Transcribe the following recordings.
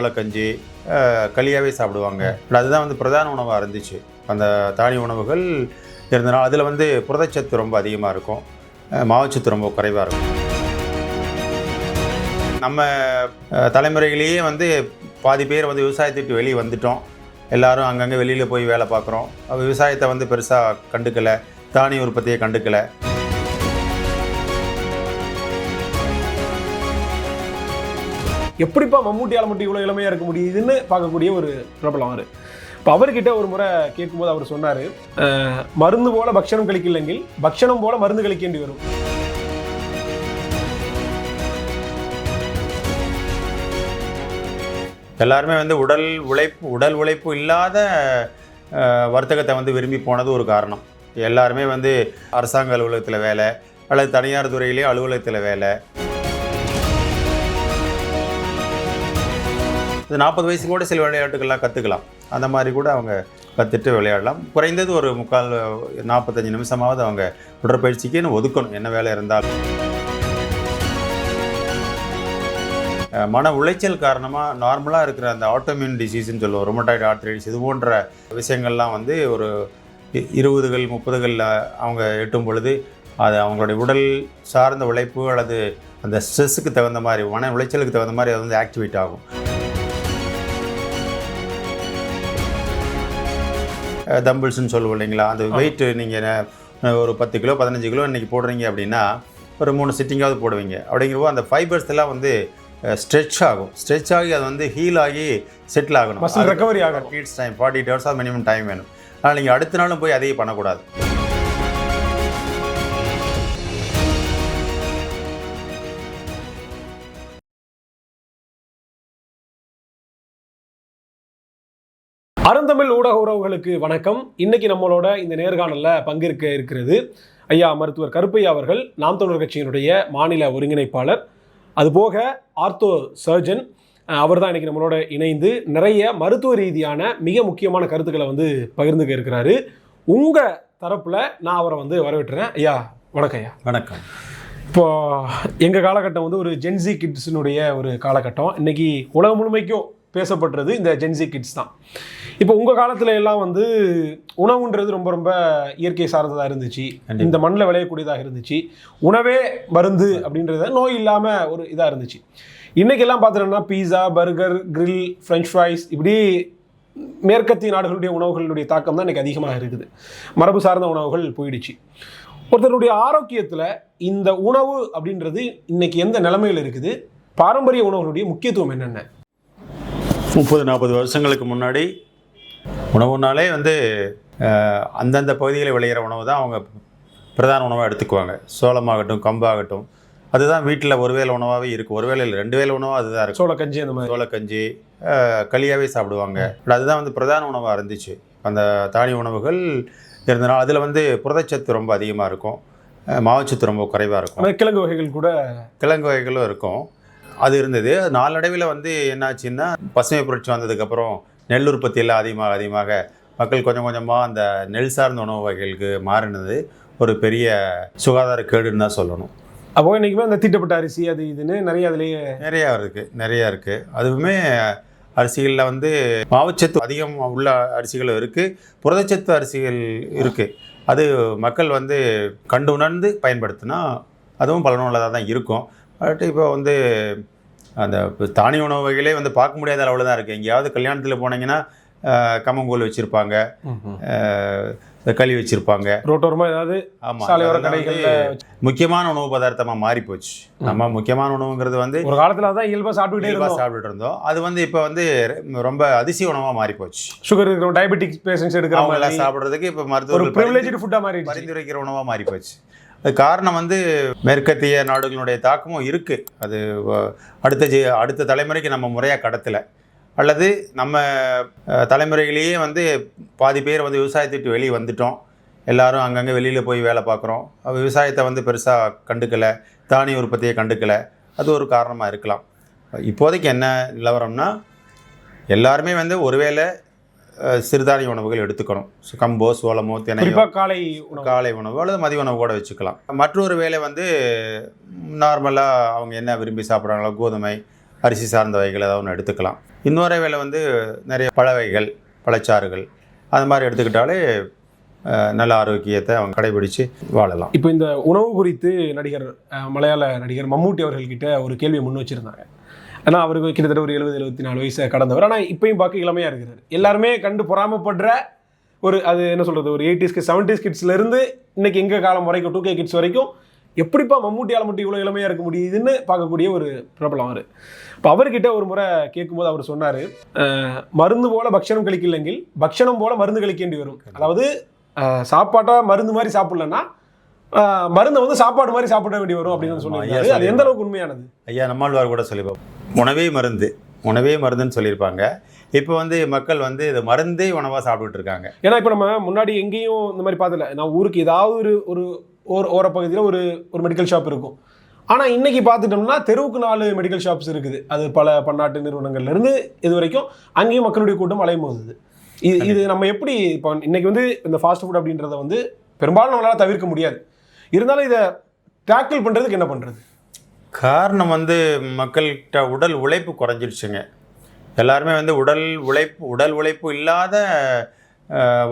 சோளக்கஞ்சி களியாகவே சாப்பிடுவாங்க. அதுதான் வந்து பிரதான உணவாக இருந்துச்சு. அந்த தானிய உணவுகள் இருந்தனால் அதில் வந்து புரதச்சத்து ரொம்ப அதிகமாக இருக்கும். மாவுச்சத்து ரொம்ப குறைவாக இருக்கும். நம்ம தலைமுறையிலேயே வந்து பாதி பேர் வந்து விவசாயத்தை விட்டு வெளியே வந்துட்டோம். எல்லாரும் அங்கங்கே வெளியில் போய் வேலை பார்க்குறோம். விவசாயத்தை வந்து பெருசாக கண்டுக்கலை. தானிய உற்பத்தியை கண்டுக்கலை. எப்படிப்பா மம்மூட்டியால் மட்டும் இவ்வளோ இளமையாக இருக்க முடியுதுன்னு பார்க்கக்கூடிய ஒரு பிரபலம் அவர். இப்போ அவர்கிட்ட ஒரு முறை கேட்கும்போது அவர் சொன்னார் மருந்து போல பக்ஷணம் கழிக்கலைங்கில் பக்ஷணம் போல மருந்து கழிக்கேண்டி வரும். எல்லாருமே வந்து உடல் உழைப்பு உடல் உழைப்பு இல்லாத அஹ், வர்த்தகத்தை வந்து விரும்பி போனது ஒரு காரணம். எல்லாருமே வந்து அரசாங்க அலுவலகத்தில் வேலை அல்லது தனியார் துறையிலே அலுவலகத்தில் வேலை. இது நாற்பது வயசு கூட சில விளையாட்டுகள்லாம் கற்றுக்கலாம் அந்த மாதிரி கூட அவங்க கற்றுட்டு விளையாடலாம். குறைந்தது ஒரு முக்கால் நாற்பத்தஞ்சு நிமிஷமாவது அவங்க உடற்பயிற்சிக்குன்னு ஒதுக்கணும். என்ன வேலை இருந்தாலும். மன உளைச்சல் காரணமாக நார்மலாக இருக்கிற அந்த ஆட்டோமியூன் டிசீஸ்ன்னு சொல்லுவோம். ரொமட்டாய்டு ஆர்த்ரைடிஸ் இது போன்ற விஷயங்கள்லாம் வந்து ஒரு இ- இருபதுகள் முப்பதுகளில் அவங்க எட்டும் பொழுது அது அவங்களுடைய உடல் சார்ந்த உழைப்பு அல்லது அந்த ஸ்ட்ரெஸ்ஸுக்கு தகுந்த மாதிரி மன உளைச்சலுக்கு தகுந்த மாதிரி அது வந்து ஆக்டிவேட் ஆகும். தம்பிள்ஸ்னு சொல்லுவோம் இல்லைங்களா? அந்த வெயிட் நீங்கள் ஒரு பத்து கிலோ பதினஞ்சு கிலோ இன்றைக்கி போடுறீங்க அப்படின்னா ஒரு மூணு சிட்டிங்காவது போடுவீங்க. அப்படிங்கிறப்போ அந்த ஃபைபர்ஸ் எல்லாம் வந்து ஸ்ட்ரெச் ஆகும். ஸ்ட்ரெச் ஆகி அது வந்து ஹீல் ஆகி செட்டில் ஆகணும். Recovery needs time forty hours of minimum time வேணும். அதனால் நீங்கள் அடுத்த நாளும் போய் அதையே பண்ணக்கூடாது. அருந்தமிழ் ஊடக உறவுகளுக்கு வணக்கம். இன்னைக்கு நம்மளோட இந்த நேர்காணல்ல பங்கேற்க இருக்கிறது ஐயா மருத்துவர் கருப்பையா அவர்கள் நாம் தமிழர் கட்சியினுடைய மாநில ஒருங்கிணைப்பாளர். அதுபோக ஆர்த்தோ சர்ஜன் அவர் தான் இன்னைக்கு நம்மளோட இணைந்து நிறைய மருத்துவ ரீதியான மிக முக்கியமான கருத்துக்களை வந்து பகிர்ந்துக்க இருக்கிறாரு. உங்க தரப்புல நான் அவரை வந்து வரவேற்றுறேன் ஐயா வணக்கம் ஐயா. வணக்கம். இப்போ எங்கள் காலகட்டம் வந்து ஒரு ஜென்சி கிட்ஸினுடைய ஒரு காலகட்டம். இன்னைக்கு உலகம் முழுமைக்கும் பேசப்படுறது இந்த ஜென்சி கிட்ஸ் தான். இப்போ உங்கள் காலத்துல எல்லாம் வந்து உணவுன்றது ரொம்ப ரொம்ப இயற்கை சார்ந்ததாக இருந்துச்சு. இந்த மண்ணில் விளையக்கூடியதாக இருந்துச்சு. உணவே மருந்து அப்படின்றது நோய் இல்லாமல் ஒரு இதாக இருந்துச்சு. இன்னைக்கெல்லாம் பார்த்துட்டோம்னா pizza burger grill French fries இப்படி மேற்கத்திய நாடுகளுடைய உணவுகளுடைய தாக்கம் தான் இன்னைக்கு அதிகமாக இருக்குது. மரபு சார்ந்த உணவுகள் போயிடுச்சு. ஒருத்தருடைய ஆரோக்கியத்தில் இந்த உணவு அப்படின்றது இன்னைக்கு எந்த நிலைமையில் இருக்குது? பாரம்பரிய உணவுகளுடைய முக்கியத்துவம் என்னென்ன? முப்பது நாற்பது வருஷங்களுக்கு முன்னாடி உணவுனாலே வந்து அந்தந்த பகுதிகளில் விளையிற உணவு தான் அவங்க பிரதான உணவாக எடுத்துக்குவாங்க. சோளமாகட்டும் கம்பாகட்டும். அதுதான் வீட்டில் ஒரு வேளை உணவாகவே இருக்கும். ஒரு இல்லை ரெண்டு வேளை உணவாக அதுதான் இருக்கும். சோள கஞ்சி அந்த மாதிரி. சோளக்கஞ்சி அஹ், களியாவே சாப்பிடுவாங்க. அதுதான் வந்து பிரதான உணவாக இருந்துச்சு. அந்த தானிய உணவுகள் இருந்தனால அதில் வந்து புரதச்சத்து ரொம்ப அதிகமாக இருக்கும். மாவுச்சத்து ரொம்ப குறைவாக இருக்கும். கிழங்கு வகைகள் கூட கிழங்கு வகைகளும் இருக்கும். அது இருந்தது. நாளடைவில் வந்து என்னாச்சுன்னா பசுமை புரட்சி வந்ததுக்கப்புறம் நெல் உற்பத்தி எல்லாம் அதிகமாக அதிகமாக மக்கள் கொஞ்சம் கொஞ்சமாக அந்த நெல் சார்ந்த உணவு வகைகளுக்கு மாறினது ஒரு பெரிய சுகாதார கேடுன்னு தான் சொல்லணும். அப்போ இன்னைக்குமே அந்த தீட்டப்பட்ட அரிசி அது இதுன்னு நிறைய அதுலேயே நிறையா இருக்குது நிறையா இருக்குது அதுவுமே அரிசிகளில் வந்து மாவுச்சத்து அதிகம் உள்ள அரிசிகளும் இருக்குது புரதச்சத்து அரிசிகள் இருக்குது அது மக்கள் வந்து கண்டு உணர்ந்து பயன்படுத்தினா அதுவும் பலனுள்ளதாக தான் இருக்கும். பட் இப்போ வந்து அந்த தானிய உணவு வகைகளே வந்து பார்க்க முடியாத அளவில் தான் இருக்குது எங்கேயாவது கல்யாணத்தில் போனீங்கன்னா கம்மங்கூழ் வச்சுருப்பாங்க. களி வச்சுருப்பாங்க. ரோட்டோரமா ஏதாவது ஆமாம் முக்கியமான உணவு பதார்த்தமாக மாறி போச்சு. நம்ம முக்கியமான உணவுங்கிறது வந்து ஒரு காலத்துல அதான் இயல்பா சாப்பிட்டுக்கிட்டே இயல்பா இருந்தோம். சாப்பிட்டுட்டு இருந்தோம். அது வந்து இப்போ வந்து ரொம்ப அதிசய உணவாக மாறி போச்சு. சுகர் இருக்கிற டயபெட்டிக் பேஷண்ட்ஸ் எடுக்கிற அவங்க எல்லாம் சாப்பிட்றதுக்கு இப்போ ஒரு மருத்துவர்கள் ப்ரிவிலேஜ் ஃபுட்டா மாறிடுச்சு. பரிந்துரைக்கிற உணவாக மாறி போச்சு. காரணம் வந்து மேற்கத்திய நாடுகளுடைய தாக்கமும் இருக்குது அது அடுத்த ஜி அடுத்த தலைமுறைக்கு நம்ம முறையாக கடத்தலை. அல்லது நம்ம தலைமுறைகளையே தலைமுறையிலேயே வந்து பாதி பேர் வந்து விவசாயத்தை விட்டு வெளியே வந்துட்டோம். எல்லாரும் அங்கங்கே வெளியில் போய் வேலை பார்க்குறோம் விவசாயத்தை வந்து பெருசாக கண்டுக்கலை. தானிய உற்பத்தியை கண்டுக்கலை. அது ஒரு காரணமாக இருக்கலாம். இப்போதைக்கு என்ன நிலவரம்னா எல்லாருமே வந்து ஒருவேளை சிறுதானிய உணவுகள் எடுத்துக்கணும். கம்போ சோளமோ தினையோ. காலை உணவு. காலை உணவு அல்லது மதிய உணவு கூட வச்சுக்கலாம். மற்றொரு வேளை வந்து நார்மலாக அவங்க என்ன விரும்பி சாப்பிட்றாங்களோ கோதுமை அரிசி சார்ந்த வகைகள் ஏதாவது ஒன்று எடுத்துக்கலாம். இன்னொரு வேளை வந்து நிறைய பழ வகைகள் பழச்சாறுகள் அது மாதிரி எடுத்துக்கிட்டாலே நல்ல ஆரோக்கியத்தை அவங்க கடைபிடிச்சு வாழலாம். இப்போ இந்த உணவு குறித்து நடிகர் மலையாள நடிகர் மம்மூட்டி அவர்கள்கிட்ட ஒரு கேள்வியை முன் வச்சிருந்தாங்க. ஆனால் அவருக்கு கிட்டத்தட்ட ஒரு எழுபது எழுபத்தி நாலு வயசை கடந்தவர். ஆனால் இப்பயும் பார்க்க இளமையாக இருக்கிறார். எல்லாருமே கண்டு பொறாமப்படுற ஒரு அது என்ன சொல்கிறது ஒரு எயிட்டிஸ்க்கு செவன்டிஸ் கிட்ஸ்லேருந்து இன்னைக்கு எங்கள் காலம் வரைக்கும் டூ கே கிட்ஸ் வரைக்கும் எப்படிப்பா மம்மூட்டியால் மட்டும் இவ்வளோ இளமையாக இருக்க முடியுதுன்னு பார்க்கக்கூடிய ஒரு பிரபலம் அவர். இப்போ அவர்கிட்ட ஒரு முறை கேட்கும்போது அவர் சொன்னார் மருந்து போல பக்ஷணம் கழிக்கலைங்கில் பக்ஷணம் போல மருந்து கழிக்க வேண்டி வரும். அதாவது சாப்பாட்டாக மருந்து மாதிரி சாப்பிட்லன்னா மருந்தை வந்து சாப்பாடு மாதிரி சாப்பிட வேண்டி வரும் அப்படின்னு ஐயா அது எந்த அளவுக்கு உண்மையானது? ஐயா நம்மாழ்வார் கூட சொல்லியிருப்போம். உணவே மருந்து. உணவே மருந்துன்னு சொல்லியிருப்பாங்க. இப்போ வந்து மக்கள் வந்து இது மருந்தே உணவாக சாப்பிட்டுட்டு இருக்காங்க. ஏன்னா இப்போ நம்ம முன்னாடி எங்கேயும் இந்த மாதிரி பார்த்தல நான் ஊருக்கு ஏதாவது ஒரு ஒரு ஓர ஓரப்பகுதியில் ஒரு ஒரு மெடிக்கல் ஷாப் இருக்கும். ஆனால் இன்னைக்கு பார்த்துட்டோம்னா தெருவுக்கு நாலு மெடிக்கல் ஷாப்ஸ் இருக்குது. அது பல பன்னாட்டு நிறுவனங்கள்ல இருந்து இது வரைக்கும் அங்கேயும் மக்களுடைய கூட்டம் அலைமோதுது. இது இது நம்ம எப்படி இப்போ இன்னைக்கு வந்து இந்த ஃபாஸ்ட் ஃபுட் அப்படின்றத வந்து பெரும்பாலும் நம்மளால தவிர்க்க முடியாது. இருந்தாலும் இதை டேக்கிள் பண்ணுறதுக்கு என்ன பண்ணுறது காரணம் வந்து மக்கள்கிட்ட உடல் உழைப்பு குறைஞ்சிருச்சுங்க. எல்லாருமே வந்து உடல் உழைப்பு உடல் உழைப்பு இல்லாத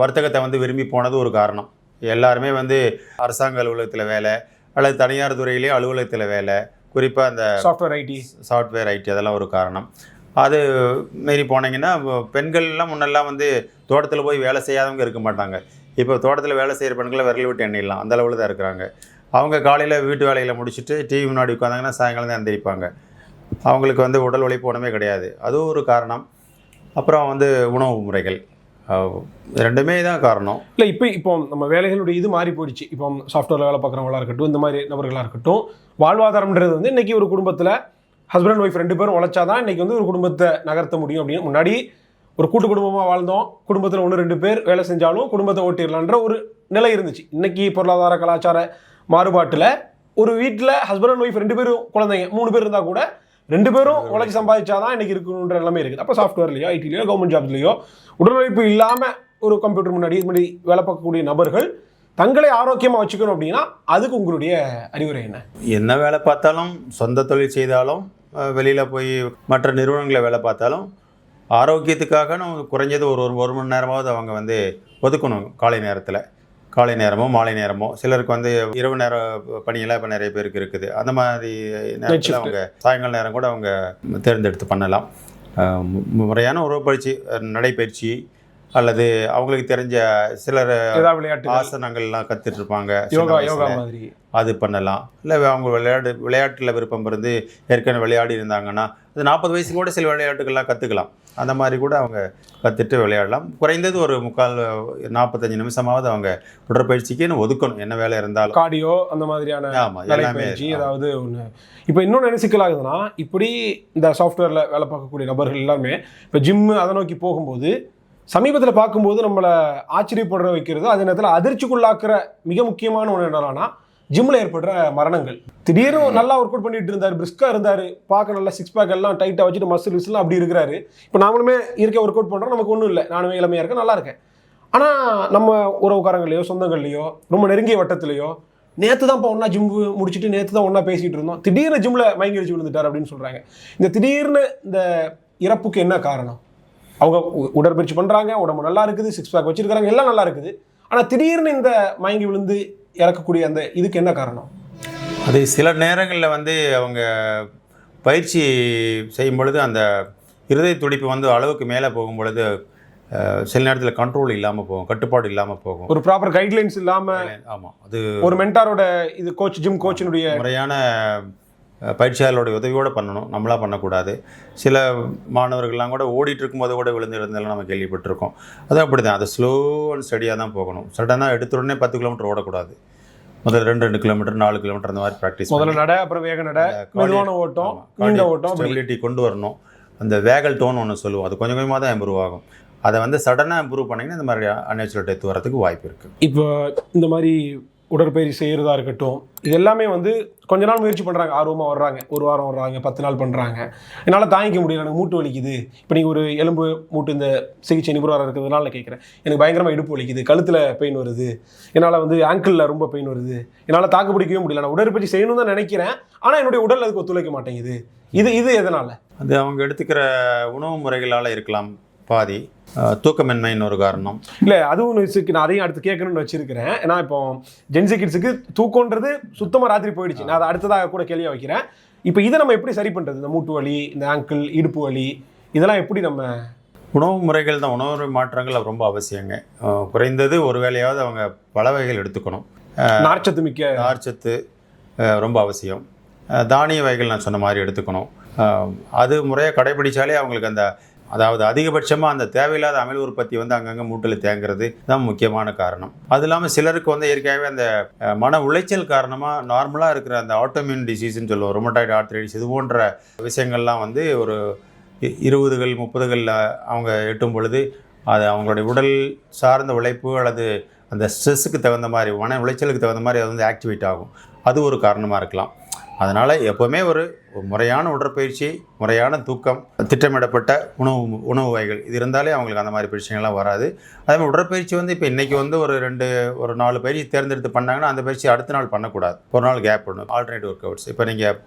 வர்த்தகத்தை வந்து விரும்பி போனது ஒரு காரணம். எல்லாருமே வந்து அரசாங்க அலுவலகத்தில் வேலை அல்லது தனியார் துறையிலேயே அலுவலகத்தில் வேலை குறிப்பாக அந்த சாஃப்ட்வேர் ஐடி சாஃப்ட்வேர் ஐடி அதெல்லாம் ஒரு காரணம். அது மீறி போனீங்கன்னா பெண்கள்லாம் முன்னெல்லாம் வந்து தோட்டத்தில் போய் வேலை செய்யாதவங்க இருக்க மாட்டாங்க. இப்போ தோட்டத்தில் வேலை செய்கிற பெண்களை விரல் விட்டு எண்ணிடலாம். அந்த அளவில் தான் இருக்கிறாங்க. அவங்க காலையில் வீட்டு வேலையில் முடிச்சுட்டு டிவி முன்னாடி உட்காந்தாங்கன்னா சாயங்காலம் தான் எந்திரிப்பாங்க. அவங்களுக்கு வந்து உடல் உழைப்பு ஒன்றுமே கிடையாது. அதுவும் ஒரு காரணம். அப்புறம் வந்து உணவு முறைகள். ரெண்டுமே தான் காரணம். இல்லை இப்போ இப்போ நம்ம வேலைகளுடைய இது மாறி போயிடுச்சு. இப்போ சாஃப்ட்வேர் வேலை பார்க்குறவங்களா இருக்கட்டும் இந்த மாதிரி நபர்களாக இருக்கட்டும் வாழ்வாதாரம்ன்றது வந்து இன்றைக்கி ஒரு குடும்பத்தில் ஹஸ்பண்ட் அண்ட் ஒய்ஃப் ரெண்டு பேரும் உழைச்சாதான் இன்றைக்கி வந்து ஒரு குடும்பத்தை நகர்த்த முடியும் அப்படின்னு முன்னாடி ஒரு கூட்டு குடும்பமாக வாழ்ந்தோம். குடும்பத்தில் ஒன்று ரெண்டு பேர் வேலை செஞ்சாலும் குடும்பத்தை ஓட்டிடலான்ற ஒரு நிலை இருந்துச்சு. இன்னைக்கு பொருளாதார கலாச்சார மாறுபாட்டில் ஒரு வீட்டில் ஹஸ்பண்ட் அண்ட் ஒய்ஃப் ரெண்டு பேரும் குழந்தைங்க மூணு பேர் இருந்தால் கூட ரெண்டு பேரும் உழைச்சி சம்பாதிச்சாதான் இன்னைக்கு இருக்கணுன்ற நிலைமை இருக்குது. அப்போ சாஃப்ட்வேர்லையோ ஐடிலையோ கவர்மெண்ட் ஜாப்லையோ உடல்நழைப்பு இல்லாமல் ஒரு கம்ப்யூட்டர் முன்னாடி இது மாதிரி வேலை பார்க்கக்கூடிய நபர்கள் தங்களை ஆரோக்கியமாக வச்சுக்கணும் அப்படின்னா அதுக்கு உங்களுடைய அறிவுரை என்ன? என்ன வேலை பார்த்தாலும் சொந்த தொழில் செய்தாலும் வெளியில் போய் மற்ற நிறுவனங்களில் வேலை பார்த்தாலும் ஆரோக்கியத்துக்காக நம்ம குறைஞ்சது ஒரு ஒரு ஒரு மணி நேரமாவது அவங்க வந்து ஒதுக்கணும். காலை நேரத்தில். காலை நேரமோ மாலை நேரமோ. சிலருக்கு வந்து இரவு நேர பணியெல்லாம் இப்போ நிறைய பேருக்கு இருக்குது. அந்த மாதிரி நேரத்தில். அவங்க சாயங்கால நேரம் கூட அவங்க தேர்ந்தெடுத்து பண்ணலாம். முறையான உறவுப்பயிற்சி நடைப்பயிற்சி அல்லது அவங்களுக்கு தெரிஞ்ச சிலர் விளையாட்டு ஆசனங்கள்லாம் கற்றுட்டு இருப்பாங்க. சின்ன யோகா. யோகா மாதிரி. அது பண்ணலாம். இல்லை அவங்க விளையாடு விளையாட்டில் விருப்பம் இருந்து ஏற்கனவே விளையாடி இருந்தாங்கன்னா அது நாற்பது வயசு கூட சில விளையாட்டுகள்லாம் கற்றுக்கலாம் அந்த மாதிரி கூட அவங்க கற்றுட்டு விளையாடலாம். குறைந்தது ஒரு முக்கால் நாற்பத்தஞ்சு நிமிஷமாவது அவங்க உடற்பயிற்சிக்குன்னு ஒதுக்கணும். என்ன வேலை இருந்தாலும். கார்டியோ அந்த மாதிரியான ஆமாம் எல்லாமே ஏதாவது ஒன்று இப்போ இன்னொன்று என்ன சிக்கலாகுதுன்னா இப்படி இந்த சாஃப்ட்வேரில் வேலை பார்க்கக்கூடிய நபர்கள் எல்லாமே இப்போ ஜிம்மு அதை நோக்கி போகும்போது சமீபத்தில் பார்க்கும்போது நம்மளை ஆச்சரியப்படுற வைக்கிறது அதே நேரத்தில் அதிர்ச்சிக்குள்ளாக்குற மிக முக்கியமான ஒன்று என்னன்னா ஜிம்மில் ஏற்படுற மரணங்கள். திடீர்னு நல்லா ஒர்க் அவுட் பண்ணிட்டு இருந்தார் பிரிஸ்காக இருந்தார் பார்க்க நல்லா சிக்ஸ் பேக் எல்லாம் டைட்டாக வச்சுட்டு மசில் விசிலாம் அப்படி இருக்கிறாரு. இப்போ நாமளுமே இருக்க ஒர்க் அவுட் பண்ணுறோம் நமக்கு ஒன்றும் இல்லை. நானுமே இளமையாக இருக்கேன் நல்லா இருக்கேன். ஆனால் நம்ம உறவுக்காரங்களையோ சொந்தங்கள்லையோ ரொம்ப நெருங்கிய வட்டத்திலையோ நேற்று தான் இப்போ ஒன்றா ஜிம் முடிச்சுட்டு நேற்று தான் ஒன்றா பேசிகிட்டு இருந்தோம். திடீர்னு ஜிம்மில் மயங்கி அடிச்சு விழுந்துட்டார் அப்படின்னு சொல்கிறாங்க இந்த திடீர்னு இந்த இறப்புக்கு என்ன காரணம்? அவங்க உடற்பயிற்சி பண்ணுறாங்க உடம்பு நல்லா இருக்குது சிக்ஸ் பேக் வச்சிருக்காங்க எல்லாம் நல்லா இருக்குது. ஆனால் திடீர்னு இந்த மயங்கி விழுந்து இறக்கக்கூடிய அந்த இதுக்கு என்ன காரணம்? அது சில நேரங்களில் வந்து அவங்க பயிற்சி செய்யும் பொழுது அந்த இருதய துடிப்பு வந்து அளவுக்கு மேலே போகும் பொழுது சில நேரத்தில் கண்ட்ரோல் இல்லாமல் போகும் கட்டுப்பாடு இல்லாமல் போகும். ஒரு ப்ராப்பர் கைட்லைன்ஸ் இல்லாமல் ஆமாம் அது ஒரு மென்டாரோட இது கோச் ஜிம் கோச்சினுடைய முறையான பயிற்சியாளருடைய உதவியோடு பண்ணணும். நம்மளா பண்ணக்கூடாது. சில மாணவர்கள்லாம் கூட ஓடிட்டு இருக்கும்போது கூட விழுந்து எழுந்தெல்லாம் நம்ம கேள்விப்பட்டிருக்கோம். அது அப்படி தான் அது ஸ்லோ அண்ட் ஸ்டடியாக தான் போகணும். சடனாக எடுத்த உடனே பத்து கிலோமீட்டர் ஓடக்கூடாது. முதல்ல ரெண்டு ரெண்டு கிலோமீட்டர் நாலு கிலோமீட்டர் அந்த மாதிரி ப்ராக்டிஸ் முதல்ல நட அப்புறம் வேக நட மெதுவான ஓட்டம் நீண்ட ஓட்டம். ஸ்டெபிலிட்டி கொண்டு வரணும். அந்த வேகல் டோன் ஒன்று சொல்லுவோம். அது கொஞ்சம் கொஞ்சமாக தான் இம்ப்ரூவ் ஆகும். அதை வந்து சடனாக இம்ப்ரூவ் பண்ணிங்கன்னா இந்த மாதிரி அன்நேச்சுரல் டெத் வரதுக்கு வாய்ப்பு இருக்குது இப்போ இந்த மாதிரி உடற்பயிற்சி செய்கிறதா இருக்கட்டும் இது எல்லாமே வந்து கொஞ்ச நாள் முயற்சி பண்ணுறாங்க ஆர்வமாக வர்றாங்க. ஒரு வாரம் வர்றாங்க பத்து நாள் பண்ணுறாங்க என்னால் தாங்கிக்க முடியல எனக்கு மூட்டு வலிக்குது. இப்போ நீங்கள் ஒரு எலும்பு மூட்டு இந்த சிகிச்சை நிபுணராக இருக்கிறதுனால நான் கேட்குறேன் எனக்கு பயங்கரமாக இடுப்பு வலிக்குது கழுத்தில் பெயின் வருது. என்னால் வந்து ஆங்கிளில் ரொம்ப பெயின் வருது. என்னால் தாக்கு பிடிக்கவே முடியல. நான் உடற்பயிற்சி செய்யணும்னு தான் நினைக்கிறேன். ஆனால் என்னுடைய உடல் அதுக்கு ஒத்துழைக்க மாட்டேங்குது. இது இது எதனால்? அது அவங்க எடுத்துக்கிற உணவு முறைகளால் இருக்கலாம் பாதி. தூக்கமின்மைன்னு ஒரு காரணம். இல்லை அதுவும் ஒன்று நான் அதையும் அடுத்து கேட்கணும்னு வச்சிருக்கிறேன். ஏன்னா இப்போ ஜென்சி கிட்ஸுக்கு தூக்கம்ன்றது சுத்தமாக ராத்திரி போயிடுச்சு. நான் அதை அடுத்ததாக கூட கேள்வியாக வைக்கிறேன். இப்போ இதை நம்ம எப்படி சரி பண்ணுறது இந்த மூட்டு வலி இந்த ஆங்கிள் இடுப்பு வலி இதெல்லாம் எப்படி நம்ம உணவு முறைகள் தான் உணவு முறை மாற்றங்கள் ரொம்ப அவசியங்க. குறைந்தது ஒரு வேளையாவது அவங்க பல வகைகள் எடுத்துக்கணும். நார்ச்சத்து மிக்க நார்ச்சத்து ரொம்ப அவசியம். தானிய வகைகள் நான் சொன்ன மாதிரி எடுத்துக்கணும். அது முறையாக கடைபிடிச்சாலே அவங்களுக்கு அந்த அதாவது அதிகபட்சமாக அந்த தேவையில்லாத அமில உற்பத்தி வந்து அங்கங்கே மூட்டில் தேங்குறது தான் முக்கியமான காரணம். அது இல்லாமல் சிலருக்கு வந்து இயற்கையாகவே அந்த மன உளைச்சல் காரணமாக நார்மலாக இருக்கிற அந்த ஆட்டோமியூன் டிசீஸ்ன்னு சொல்லுவோம் ரொமட்டாய்டு ஆர்த்ரைடிஸ் இது போன்ற விஷயங்கள்லாம் வந்து ஒரு இ- இருபதுகள் முப்பதுகளில் அவங்க எட்டும் பொழுது அது அவங்களுடைய உடல் சார்ந்த உழைப்பு அல்லது அந்த ஸ்ட்ரெஸ்ஸுக்கு தகுந்த மாதிரி மன உளைச்சலுக்கு தகுந்த மாதிரி அது வந்து ஆக்டிவேட் ஆகும். அது ஒரு காரணமாக இருக்கலாம். அதனால் எப்போவுமே ஒரு முறையான உடற்பயிற்சி முறையான தூக்கம் திட்டமிடப்பட்ட உணவு உணவு வகைகள். இது இருந்தாலே அவங்களுக்கு அந்த மாதிரி பிரச்சனைகள்லாம் வராது. அதே மாதிரி உடற்பயிற்சி வந்து இப்போ இன்றைக்கி வந்து ஒரு ரெண்டு ஒரு நாலு பயிற்சி தேர்ந்தெடுத்து பண்ணாங்கன்னா அந்த பயிற்சி அடுத்த நாள் பண்ணக்கூடாது. ஒரு நாள் கேப் ஒன்று ஆல்டர்னேட் ஒர்க் அவுட்ஸ் இப்போ நீங்கள்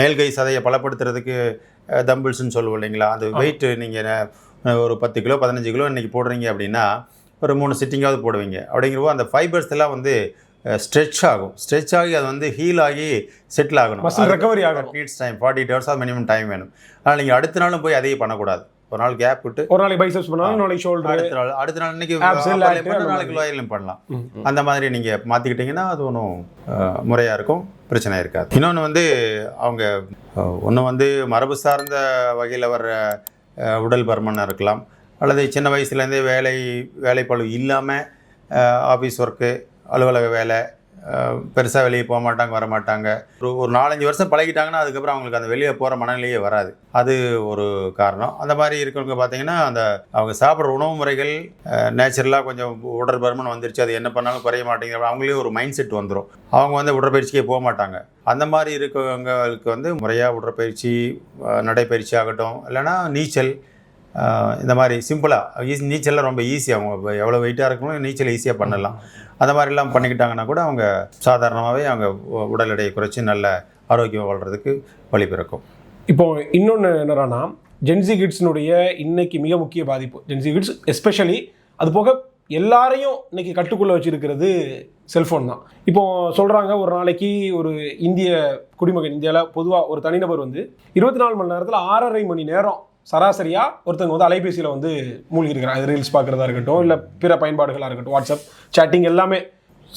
மேல்கை சதையை பலப்படுத்துறதுக்கு தம்பிள்ஸ்னு சொல்லுவோம் இல்லைங்களா? அந்த வெயிட் நீங்கள் ஒரு பத்து கிலோ பதினஞ்சு கிலோ இன்றைக்கி போடுறீங்க அப்படின்னா ஒரு மூணு சிட்டிங்காவது போடுவீங்க. அப்படிங்கிறப்போ அந்த ஃபைபர்ஸ் எல்லாம் வந்து ஸ்ட்ரெச் ஆகும். ஸ்ட்ரெச் ஆகி அது வந்து ஹீல் ஆகி செட்டில் ஆகணும். மசில் ரெக்கவரி ஆகணும். Needs time forty eight hours minimum time வேணும். அதனால் நீங்கள் அடுத்த நாளும் போய் அதையே பண்ணக்கூடாது. ஒரு நாள் கேப் விட்டு ஒரு நாளைக்கு பைசப்ஸ் பண்ணாலும் நாளைக்கு ஷோல்டர் அடுத்த நாள் அடுத்த நாள் இன்னைக்கு நாளைக்கு லோயர்லையும் பண்ணலாம். அந்த மாதிரி நீங்கள் மாற்றிக்கிட்டிங்கன்னா அது ஒன்றும் முறையாக இருக்கும். பிரச்சனை இருக்காது. இன்னொன்று வந்து அவங்க ஒன்று வந்து மரபு சார்ந்த வகையில் வர்ற உடல் பருமனாக இருக்கலாம். அல்லது சின்ன வயசுலேருந்தே வேலை வேலைப்பளு இல்லாமல் ஆஃபீஸ் ஒர்க்கு அலுவலக வேலை பெருசாக வெளியே போக மாட்டாங்க வர மாட்டாங்க. ஒரு ஒரு நாலஞ்சு வருஷம் பழகிட்டாங்கன்னா அதுக்கப்புறம் அவங்களுக்கு அந்த வெளியே போகிற மனநிலையே வராது. அது ஒரு காரணம். அந்த மாதிரி இருக்கிறவங்க பார்த்தீங்கன்னா அந்த அவங்க சாப்பிட்ற உணவு முறைகள் நேச்சுரலாக கொஞ்சம் உடற்பருமன் வந்துருச்சு அது என்ன பண்ணாலும் குறைய மாட்டேங்கிற அவங்களே ஒரு மைண்ட் செட் வந்துடும் அவங்க வந்து உடற்பயிற்சிக்கே போக மாட்டாங்க. அந்த மாதிரி இருக்கிறவங்களுக்கு வந்து முறையாக உடற்பயிற்சி நடைப்பயிற்சி ஆகட்டும் இல்லைன்னா நீச்சல் இந்த மாதிரி சிம்பிளாக ஈஸி நீச்சலில் ரொம்ப ஈஸியாக அவங்க எவ்வளோ வெயிட்டாக இருக்கணும் நீச்சல் ஈஸியாக பண்ணலாம். அந்த மாதிரிலாம் பண்ணிக்கிட்டாங்கன்னா கூட அவங்க சாதாரணமாகவே அவங்க உடல் எடையை குறைச்சி நல்ல ஆரோக்கியம் வாழ்கிறதுக்கு வழி பிறக்கும். இப்போது இன்னொன்று என்னன்னா ஜென்சி கிட்ஸினுடைய இன்னைக்கு மிக முக்கிய பாதிப்பு. ஜென்சி கிட்ஸ் எஸ்பெஷலி அது போக எல்லாரையும் இன்னைக்கு கட்டுக்குள்ளே வச்சுருக்கிறது செல்ஃபோன் தான். இப்போ சொல்கிறாங்க ஒரு நாளைக்கு ஒரு இந்திய குடிமகன் இந்தியாவில் பொதுவாக ஒரு தனிநபர் வந்து இருபத்தி நாலு மணி நேரத்தில் ஆறரை மணி நேரம் சராசரியாக ஒருத்தவங்க வந்து அலைபேசியில் வந்து மூழ்கி இருக்கிறாங்க ரீல்ஸ் பார்க்குறதா இருக்கட்டும் இல்லை பிற பயன்பாடுகளாக இருக்கட்டும் வாட்ஸ்அப் சேட்டிங் எல்லாமே.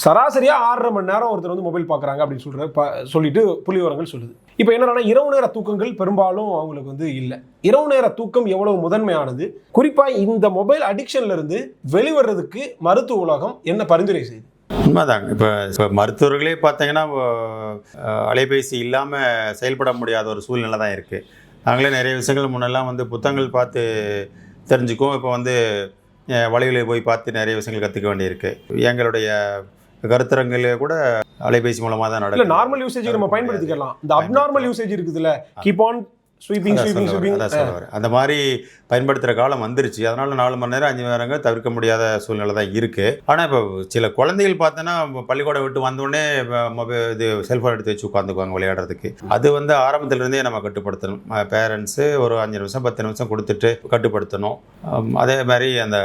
சராசரியாக ஆறரை மணி நேரம் ஒருத்தர் வந்து மொபைல் பார்க்குறாங்க அப்படின்னு சொல்கிற ப சொல்லிட்டு புள்ளிவரங்கள் சொல்லுது. இப்போ என்னன்னா இரவு நேர தூக்கங்கள் பெரும்பாலும் அவங்களுக்கு வந்து இல்லை. இரவு நேர தூக்கம் எவ்வளவு முதன்மையானது? குறிப்பாக இந்த மொபைல் அடிக்ஷன்லேருந்து வெளிவர்றதுக்கு மருத்துவ உலகம் என்ன பரிந்துரை செய்யுது? உண்மைதாங்க. இப்போ இப்போ மருத்துவர்களே பார்த்தீங்கன்னா அலைபேசி இல்லாமல் செயல்பட முடியாத ஒரு சூழ்நிலை தான் இருக்குது நாங்களே நிறைய விஷயங்கள் முன்னெல்லாம் வந்து புத்தகங்கள் பார்த்து தெரிஞ்சுக்குவோம். இப்போ வந்து அஹ், வழிகளில் போய் பார்த்து நிறைய விஷயங்கள் கற்றுக்க வேண்டியிருக்கு. எங்களுடைய கருத்தரங்கிலே கூட அலைபேசி மூலமாக தான் இல்ல நடக்குது. நார்மல் யூசேஜ் நம்ம பயன்படுத்திக்கலாம். இந்த அப்நார்மல் யூசேஜ் இருக்குதுல்ல. Keep on sweeping sweeping sweeping. அந்த மாதிரி பயன்படுத்துகிற காலம் வந்துருச்சு. அதனால நாலு மணி நேரம் அஞ்சு மணி நேரங்கள் தவிர்க்க முடியாத சூழ்நிலை தான் இருக்குது ஆனால் இப்போ சில குழந்தைகள் பார்த்தோன்னா பள்ளிக்கூடம் விட்டு வந்தோடனே மொபைல் இது செல்ஃபோன் எடுத்து வச்சு உட்காந்துக்குவாங்க விளையாடுறதுக்கு. அது வந்து ஆரம்பத்திலிருந்தே நம்ம கட்டுப்படுத்தணும். பேரண்ட்ஸு ஒரு அஞ்சு நிமிஷம் பத்து நிமிஷம் கொடுத்துட்டு கட்டுப்படுத்தணும். அதே மாதிரி அந்த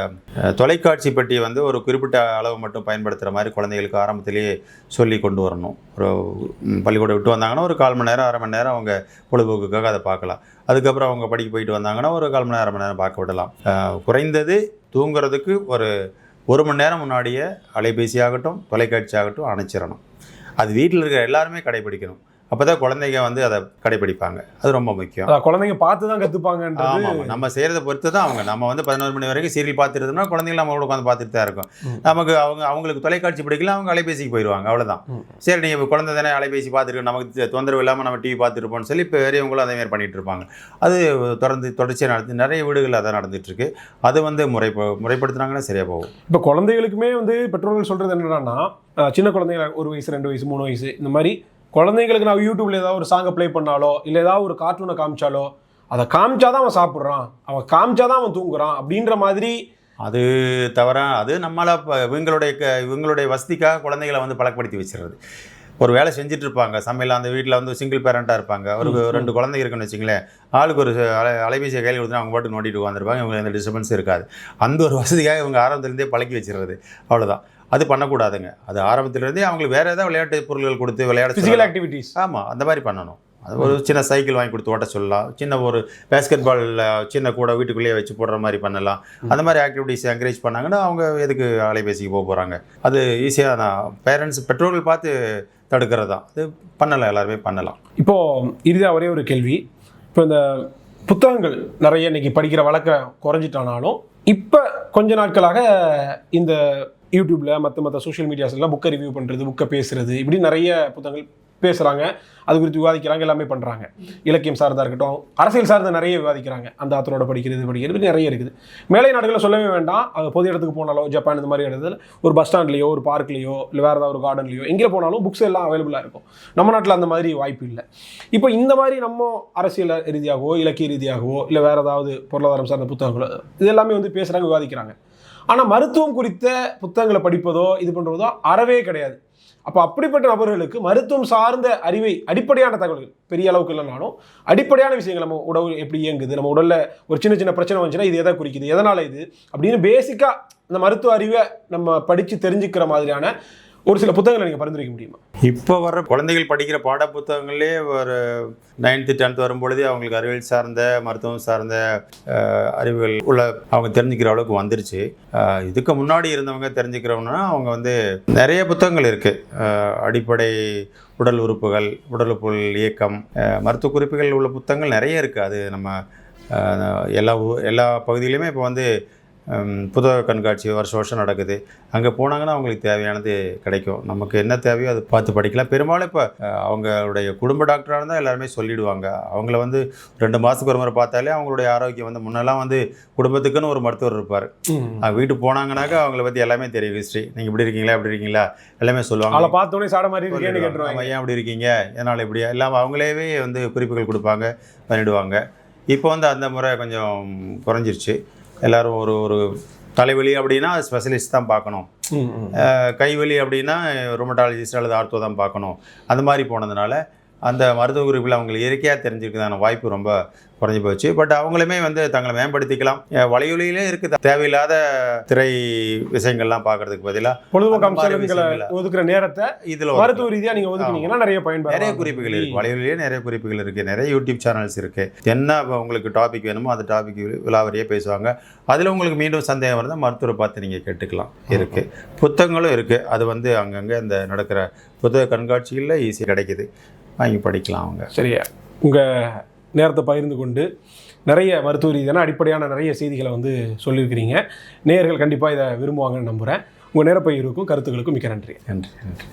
தொலைக்காட்சி பெட்டியை வந்து ஒரு குறிப்பிட்ட அளவு மட்டும் பயன்படுத்துகிற மாதிரி குழந்தைகளுக்கு ஆரம்பத்திலேயே சொல்லி கொண்டு வரணும். ஒரு பள்ளிக்கூடம் விட்டு வந்தாங்கன்னா ஒரு கால் மணி நேரம் அரை மணி நேரம் அவங்க பொழுதுபோக்குக்காக அதை பார்க்கலாம். அதுக்கப்புறம் அவங்க படிக்க போயிட்டு வந்தாங்கன்னா ஒரு கால் மணி நேரம் மணி நேரம் பார்க்க விடலாம். குறைந்தது தூங்குறதுக்கு ஒரு ஒரு மணி நேரம் முன்னாடியே அலைபேசி ஆகட்டும் தொலைக்காட்சி ஆகட்டும் அணைச்சிடணும். அது வீட்டில் இருக்கிற எல்லாருமே கடைபிடிக்கணும். அப்போ தான் குழந்தைங்க வந்து அதை கடைபிடிப்பாங்க. அது ரொம்ப முக்கியம். குழந்தைங்க பார்த்து தான் கற்றுப்பாங்கன்றது ஆமாம் நம்ம செய்கிறத பொறுத்து தான் அவங்க. நம்ம வந்து பதினோரு மணி வரைக்கும் சீரியல் பார்த்துட்டு இருந்தோம்னா குழந்தைங்க நம்ம கூட உட்காந்து பார்த்துட்டு தான் இருக்கும். நமக்கு அவங்க அவங்களுக்கு தொலைக்காட்சி பிடிக்கல அவங்க அலைபேசிக்கு போயிடுவாங்க அவ்வளோதான். சரி நீங்கள் குழந்தை தானே அலைபேசி பார்த்துட்டு நமக்கு தொந்தரவு இல்லாமல் நம்ம டிவி பார்த்துருப்போம்னு சொல்லி இப்போ பெரியவங்களும் அதே மாதிரி பண்ணிட்டு இருப்பாங்க. அது தொடர்ந்து தொடர்ச்சியாக நடந்து நிறைய வீடுகள் அதான் நடந்துட்டு இருக்கு அது வந்து முறை முறைப்படுத்துனாங்கன்னா சரியாக போகும். இப்போ குழந்தைகளுக்குமே வந்து பெற்றோர்கள் சொல்கிறது என்னன்னா சின்ன குழந்தைங்க ஒரு வயசு ரெண்டு வயசு மூணு வயசு இந்த மாதிரி குழந்தைங்களுக்கு நான் யூடியூப்ல ஏதாவது ஒரு சாங்கை ப்ளே பண்ணாலோ இல்லை ஏதாவது ஒரு கார்ட்டூனை காமிச்சாலோ அதை காமிச்சாதான் அவன் சாப்பிட்றான். அவன் காமிச்சாதான் அவன் தூங்குறான் அப்படின்ற மாதிரி அது தவிர அது நம்மள ப- இவங்களுடைய இவங்களுடைய வசதிக்காக குழந்தைகளை வந்து பழக்கப்படுத்தி வச்சிடுறது ஒரு வேலை செஞ்சுட்டு இருப்பாங்க சமையல் அந்த வீட்டில் வந்து சிங்கிள் பேரண்ட்டாக இருப்பாங்க. ஒரு. ரெண்டு குழந்தை இருக்குன்னு வச்சுங்களேன். ஆளுக்கு ஒரு அலை அலைபேசியை கையில் கொடுத்து அவங்க பாட்டு நோண்டிட்டு உட்காந்துருப்பாங்க இவங்க எந்த டிஸ்டர்பன்ஸ் இருக்காது. அந்த ஒரு வசதிக்காக இவங்க ஆரம்பத்துலேருந்தே பழக்கி வச்சிடுறது அவ்வளோதான் அது பண்ணக்கூடாதுங்க. அது ஆரம்பத்துலேருந்தே அவங்களுக்கு வேறு ஏதாவது விளையாட்டு பொருட்கள் கொடுத்து விளையாட ஃபிசிக்கல். ஆக்டிவிட்டீஸ் ஆமாம் அந்த மாதிரி பண்ணணும். அது ஒரு சின்ன சைக்கிள் வாங்கி கொடுத்து ஓட்ட சொல்லலாம். சின்ன ஒரு பேஸ்கெட் பால் சின்ன கூட வீட்டுக்குள்ளேயே வச்சு போடுற மாதிரி பண்ணலாம். அந்த மாதிரி ஆக்டிவிட்டிஸ் என்கரேஜ் பண்ணாங்கன்னா அவங்க எதுக்கு அலைபேசிக்கு போக போகிறாங்க அது ஈஸியாக நான் பேரண்ட்ஸ் பெற்றோர்கள் பார்த்து தடுக்கிறது தான். அது பண்ணலாம் எல்லாருமே பண்ணலாம். இப்போ இறுதியாக ஒரே ஒரு கேள்வி. இப்போ இந்த புத்தகங்கள் நிறைய இன்னைக்கு படிக்கிற வழக்கம் குறைஞ்சிட்டானாலும் இப்போ கொஞ்ச நாட்களாக இந்த யூடியூப்ல மற்ற மற்ற சோஷியல் மீடியாஸ்லாம் புக்கை ரிவ்யூ பண்ணுறது புக்கை பேசுறது இப்படி நிறைய புத்தகங்கள் பேசுகிறாங்க அது குறித்து விவாதிக்கிறாங்க எல்லாமே பண்ணுறாங்க இலக்கியம் சார்ந்தா இருக்கட்டும் அரசியல் சார்ந்த நிறைய விவாதிக்கிறாங்க. அந்த ஆத்தரோட படிக்கிறது படிக்கிறது இப்படி நிறைய இருக்குது. மேலை நாடுகளில் சொல்லவே வேண்டாம். அது பொது இடத்துக்கு போனாலோ ஜப்பான் இந்த மாதிரி இடத்துல ஒரு பஸ் ஸ்டாண்ட்லேயோ ஒரு பார்க்லேயோ இல்லை வேறு ஏதாவது ஒரு கார்டன்லையோ எங்கே போனாலும் புக்ஸ் எல்லாம் அவைலபிளாக இருக்கும். நம்ம நாட்டில் அந்த மாதிரி வாய்ப்பு இல்லை. இப்போ இந்த மாதிரி நம்ம அரசியல் ரீதியாகவோ இலக்கிய ரீதியாகவோ இல்லை வேறு ஏதாவது பொருளாதாரம் சார்ந்த புத்தகங்களோ இது எல்லாமே வந்து பேசுகிறாங்க விவாதிக்கிறாங்க. ஆனால் மருத்துவம் குறித்த புத்தகங்களை படிப்பதோ இது பண்ணுறதோ அறவே கிடையாது. அப்போ அப்படிப்பட்ட நபர்களுக்கு மருத்துவம் சார்ந்த அறிவை அடிப்படையான தகவல்கள் பெரிய அளவுக்கு இல்லைனாலும் அடிப்படையான விஷயங்கள் நம்ம உடல் எப்படி இயங்குது நம்ம உடலில் ஒரு சின்ன சின்ன பிரச்சனை வந்துச்சுன்னா இது எதை குறிக்குது எதனால் இது அப்படின்னு பேசிக்காக இந்த மருத்துவ அறிவை நம்ம படித்து தெரிஞ்சுக்கிற மாதிரியான ஒரு சில புத்தகங்களை நீங்கள் பரிந்துரைக்க முடியுமா? இப்போ வர குழந்தைகள் படிக்கிற பாட புத்தகங்களே ஒரு நைன்த்து டென்த் வரும்பொழுதே அவங்களுக்கு அறிவியல் சார்ந்த மருத்துவம் சார்ந்த அறிவுகள் உள்ள அவங்க தெரிஞ்சுக்கிற அளவுக்கு வந்துருச்சு. இதுக்கு முன்னாடி இருந்தவங்க தெரிஞ்சுக்கிறவங்கன்னா அவங்க வந்து நிறைய புத்தகங்கள் இருக்குது அடிப்படை உடல் உறுப்புகள் உடல் உறுப்புகள் இயக்கம் மருத்துவ குறிப்புகள் உள்ள புத்தகங்கள் நிறைய இருக்குது அது நம்ம எல்லா எல்லா பகுதியிலையுமே இப்போ வந்து புத்தக கண்காட்சி வருஷம் வருஷம் நடக்குது. அங்கே போனாங்கன்னா அவங்களுக்கு தேவையானது கிடைக்கும். நமக்கு என்ன தேவையோ அதை பார்த்து படிக்கலாம். பெரும்பாலும் இப்போ அவங்களுடைய குடும்ப டாக்டராக இருந்தால் எல்லாருமே சொல்லிடுவாங்க. அவங்கள வந்து ரெண்டு மாதத்துக்கு ஒரு முறை பார்த்தாலே அவங்களுடைய ஆரோக்கியம் வந்து முன்னெல்லாம் வந்து குடும்பத்துக்குன்னு ஒரு மருத்துவர் இருப்பார். அவங்க வீட்டுக்கு போனாங்கனாக்கா அவங்கள பற்றி எல்லாமே தெரியும் ஹிஸ்ட்ரி நீங்கள் இப்படி இருக்கீங்களா? இப்படி இருக்கீங்களா? எல்லாமே சொல்லுவாங்க. அவளை பார்த்தோன்னே சாட மாதிரி சொல்லிடுவாங்க. கேட்டுருவாங்க. ஏன் அப்படி இருக்கீங்க? என்னால் இப்படி? எல்லாம் அவங்களேவே வந்து குறிப்புகள் கொடுப்பாங்க பண்ணிடுவாங்க. இப்போ வந்து அந்த முறை கொஞ்சம் குறைஞ்சிருச்சு. எல்லாரும் ஒரு ஒரு தலைவலி அப்படின்னா ஸ்பெஷலிஸ்ட் தான் பார்க்கணும். கைவலி அப்படின்னா ரொமட்டாலஜிஸ்ட் அல்லது ஆர்த்தோ தான் பார்க்கணும். அந்த மாதிரி போனதுனால அந்த மருத்துவ குறிப்பில் அவங்களுக்கு இயற்கையாக தெரிஞ்சுக்கிறதான வாய்ப்பு ரொம்ப குறைஞ்சி போச்சு. பட் அவங்களுமே வந்து தங்களை மேம்படுத்திக்கலாம். வலையொலியிலே இருக்குது தேவையில்லாத திரை விஷயங்கள்லாம் பார்க்கறதுக்கு பதிலாக பொழுதுபோக்கு ஒதுக்குற நேரத்தை இதில் மருத்துவ ரீதியா நீங்க ஒதுக்குனீங்கன்னா நிறைய பயன்பெறும் நிறைய குறிப்புகள் இருக்கு. வலைவலியே நிறைய குறிப்புகள் இருக்கு. நிறைய யூடியூப் சேனல்ஸ் இருக்கு. என்ன உங்களுக்கு டாபிக் வேணுமோ அந்த டாபிக் விலாவரியே பேசுவாங்க. அதில் உங்களுக்கு மீண்டும் சந்தேகம் இருந்தால் மருத்துவரை பார்த்து நீங்கள் கேட்டுக்கலாம். இருக்கு. புத்தகங்களும் இருக்கு. அது வந்து அங்கங்கே இந்த நடக்கிற புத்தக கண்காட்சிகளில் ஈஸியாக கிடைக்குது. வாங்கி படிக்கலாம் அவங்க. சரியா? உங்க நேரத்தை பகிர்ந்து கொண்டு நிறைய மருத்துவ ரீதியான அடிப்படையான நிறைய செய்திகளை வந்து சொல்லியிருக்கிறீங்க. நேயர்கள் கண்டிப்பாக இதை விரும்புவாங்கன்னு நம்புகிறேன் உங்கள் நேரப்பகிர்வுக்கும் கருத்துக்களுக்கும் மிக்க நன்றி. நன்றி நன்றி.